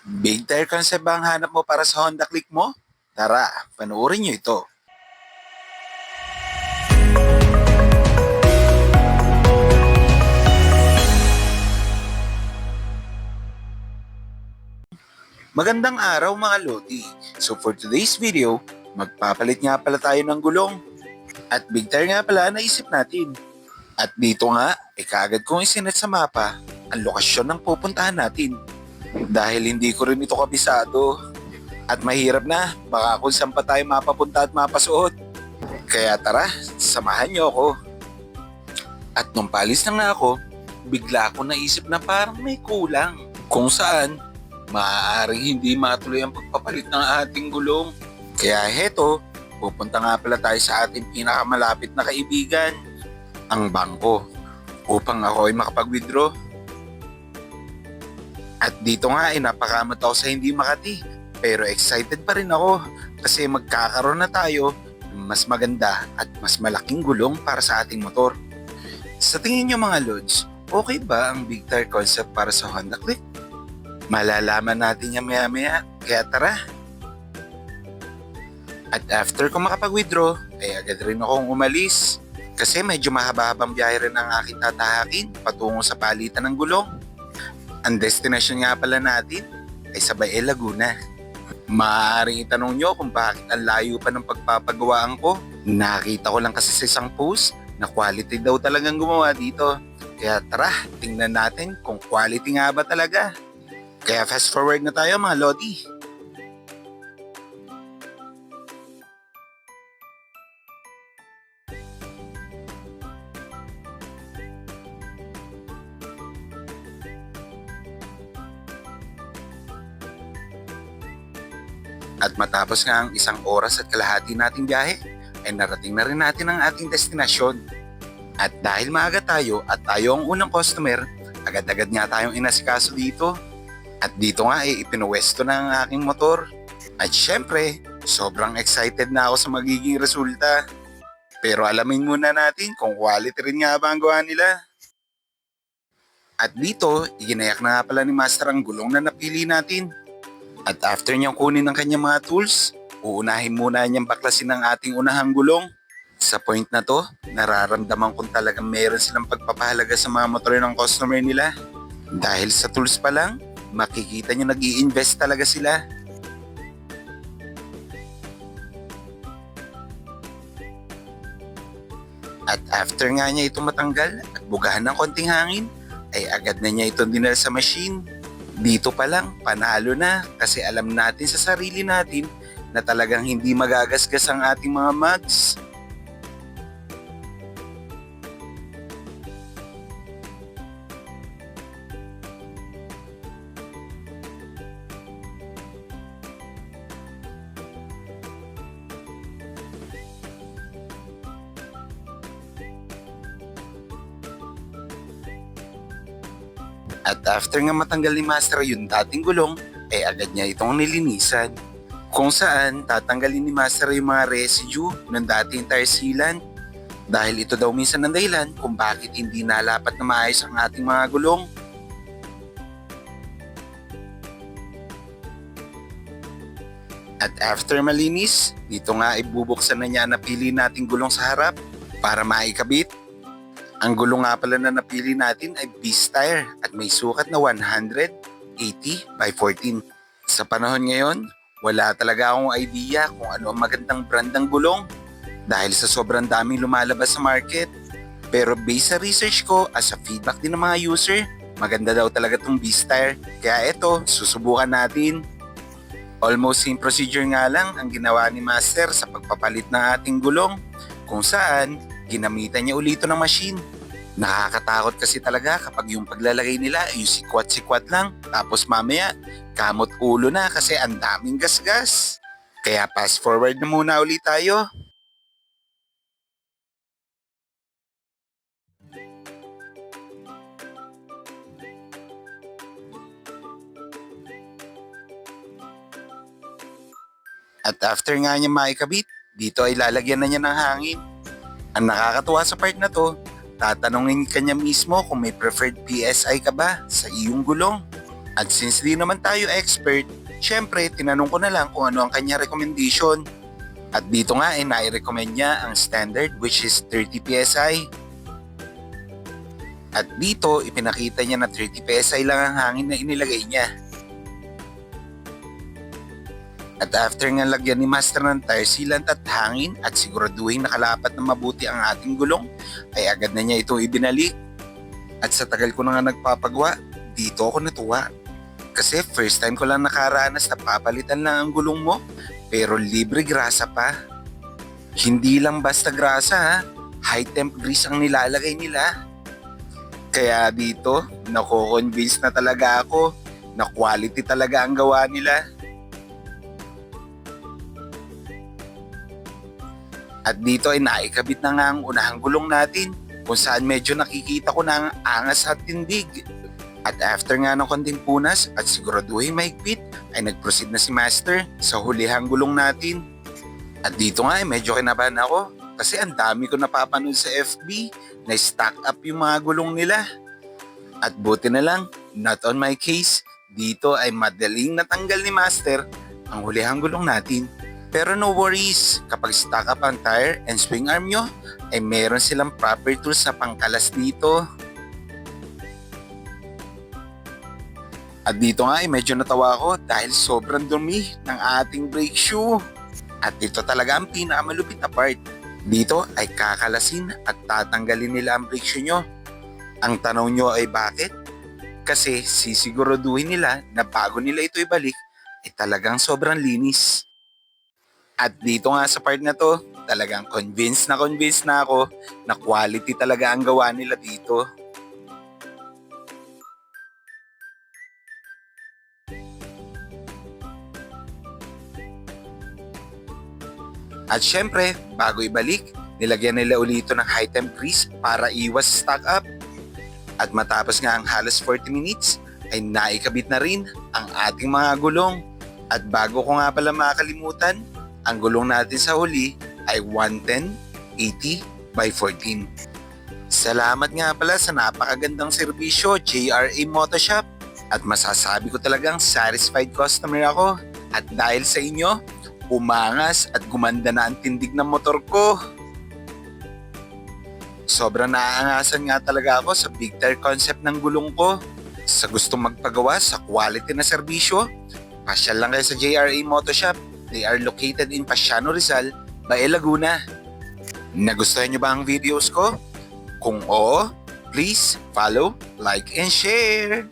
Big tire concept ba ang hanap mo para sa Honda Click mo? Tara, panoorin nyo ito. Magandang araw mga Lodi. So for today's video, magpapalit nga pala tayo ng gulong. At big tire nga pala naisip natin. At dito nga, eh kaagad kong isinet sa mapa ang lokasyon ng pupuntahan natin. Dahil hindi ko rin ito kabisado. At mahirap na, baka kung saan pa tayo mapapunta at mapasuot. Kaya tara, samahan niyo ako. At nung palis na nga ako, bigla ako naisip na parang may kulang. Kung saan, maaaring hindi matuloy ang pagpapalit ng ating gulong. Kaya heto, pupunta nga pala tayo sa ating pinakamalapit na kaibigan, ang bangko, upang ako ay makapag-withdraw. At dito nga ay napakamot ako sa hindi makati. Pero excited pa rin ako kasi magkakaroon na tayo ng mas maganda at mas malaking gulong para sa ating motor. Sa tingin nyo mga Lods, okay ba ang big tire concept para sa Honda Click? Malalaman natin yan maya maya, kaya tara! At after ko makapag-withdraw, ay agad rin akong umalis. Kasi medyo mahaba-habang biyahe rin ang aking tatahakin patungo sa palitan ng gulong. Ang destination nga pala natin ay sa Bae Laguna. Maaaring itanong nyo kung bakit ang layo pa ng pagpapagawaan ko. Nakita ko lang kasi sa isang post na quality daw talagang gumawa dito. Kaya tara, tingnan natin kung quality nga ba talaga. Kaya fast forward na tayo mga Lodi. At matapos nga ang isang oras at kalahati nating biyahe, ay narating na rin natin ang ating destinasyon. At dahil maaga tayo at tayo ang unang customer, agad-agad nga tayong inasikaso dito. At dito nga ay ipinuwesto na ang aking motor. At syempre, sobrang excited na ako sa magiging resulta. Pero alamin muna natin kung quality rin nga ba ang gawa nila. At dito, iginayak na nga pala ni Master ang gulong na napili natin. At after niyang kunin ng kanyang mga tools, uunahin muna niyang baklasin ang ating unahang gulong. Sa point na to, nararamdaman kong talagang meron silang pagpapahalaga sa mga motor ng customer nila. Dahil sa tools pa lang, makikita niyo nag invest talaga sila. At after nga niya ito matanggal at bugahan ng konting hangin, ay agad na niya ito dinala sa machine. Dito pa lang, panalo na kasi alam natin sa sarili natin na talagang hindi magagasgas ang ating mga mugs. At after nga matanggal ni Master yung dating gulong, ay agad niya itong nilinisan. Kung saan tatanggalin ni Master yung mga residue ng dating tire sealant dahil ito daw minsan ang dahilan kung bakit hindi nalapat na maayos ang ating mga gulong. At after malinis, dito nga ibubuksan na niya ang napili nating gulong sa harap para maikabit ang gulong nga pala na napili natin ay Beast Tire at may sukat na 180 by 14. Sa panahon ngayon, wala talaga akong idea kung ano ang magandang brand ng gulong dahil sa sobrang daming lumalabas sa market. Pero based sa research ko as sa feedback din ng mga user, maganda daw talaga tong Beast Tire. Kaya ito, susubukan natin. Almost same procedure nga lang ang ginawa ni Master sa pagpapalit ng ating gulong kung saan ginamitan niya ulit ito ng machine. Nakakatakot kasi talaga kapag yung paglalagay nila ay yung sikwat-sikwat lang tapos mamaya kamot ulo na kasi ang daming gasgas. Kaya fast forward na muna ulit tayo. At after nga niya maikabit, dito ay lalagyan na niya ng hangin. Ang nakakatuwa sa part na to, tatanungin ka niya mismo kung may preferred PSI ka ba sa iyong gulong. At since di naman tayo expert, syempre tinanong ko na lang kung ano ang kanya recommendation. At dito nga ay nai-recommend niya ang standard which is 30 PSI. At dito ipinakita niya na 30 PSI lang ang hangin na inilagay niya. At after nga lagyan ni Master ng tire sealant at hangin at siguraduhin nakalapat na mabuti ang ating gulong, ay agad na niya ito ibinalik. At sa tagal ko na nga nagpapagawa, dito ako natuwa. Kasi first time ko lang nakaranas na papalitan lang ang gulong mo, pero libre grasa pa. Hindi lang basta grasa ha, high temp grease ang nilalagay nila. Kaya dito, nako-convince na talaga ako na quality talaga ang gawa nila. At dito ay naikabit na nga ang unahang gulong natin kung saan medyo nakikita ko na ang angas at tindig. At after nga ng konting punas at siguraduhin mahigpit ay nag-proceed na si Master sa hulihang gulong natin. At dito nga ay medyo kinabahan ako kasi ang dami ko napapanood sa FB na stack up yung mga gulong nila. At buti na lang, not on my case, dito ay madaling natanggal ni Master ang hulihang gulong natin. Pero no worries, kapag stack up ang tire and swing arm nyo, ay meron silang proper tools na pangkalas dito. At dito nga ay medyo natawa ako dahil sobrang dumi ng ating brake shoe. At ito talaga ang pinakamalupit na part. Dito ay kakalasin at tatanggalin nila ang brake shoe nyo. Ang tanong nyo ay bakit? Kasi sisiguraduhin nila na bago nila ito ibalik ay talagang sobrang linis. At dito nga sa part na to, talagang convinced na convinced na ako na quality talaga ang gawa nila dito. At syempre, bago ibalik, nilagyan nila uli ito ng high temp grease para iwas stock up. At matapos nga ang halos 40 minutes, ay naikabit na rin ang ating mga gulong. At bago ko nga pala makakalimutan, ang gulong natin sa huli ay 110 80 by 14. Salamat nga pala sa napakagandang serbisyo JRA Motoshop at masasabi ko talagang satisfied customer ako at dahil sa inyo, umangas at gumanda na ang tindig ng motor ko. Sobrang naaangasan nga talaga ako sa big tire concept ng gulong ko. Sa gustong magpagawa sa quality na serbisyo, pasyal lang kayo sa JRA Motoshop. They are located in Pasiano Rizal, Bae Laguna. Nagustuhan niyo ba ang videos ko? Kung oo, please follow, like, and share.